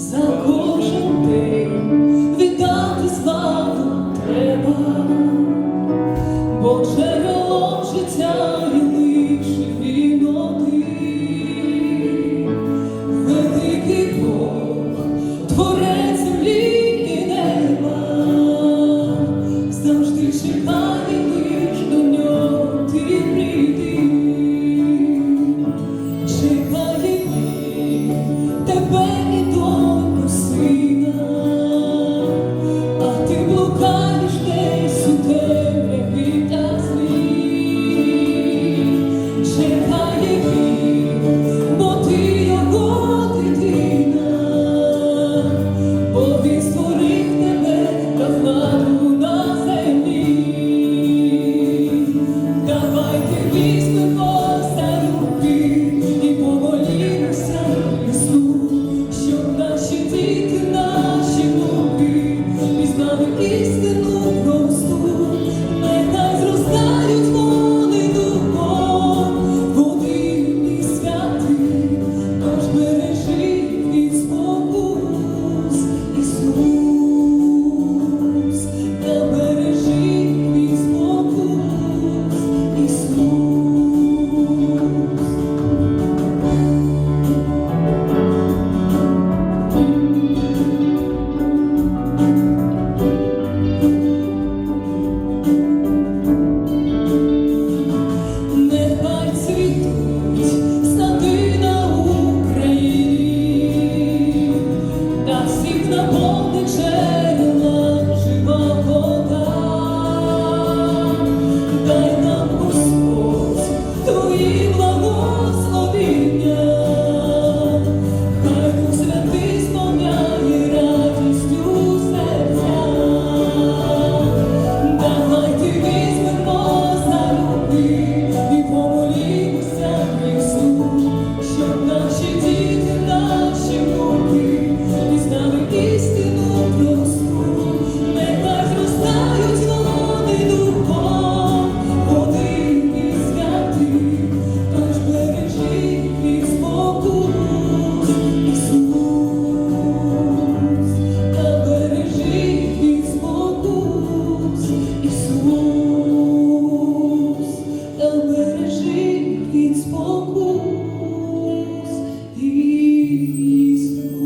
за кожен день віддати славу треба, бо джерелом життя є лише він один. творець землі і неба, завжди чекає лиш до нього ти прийти, чекає тебе. you Jesus.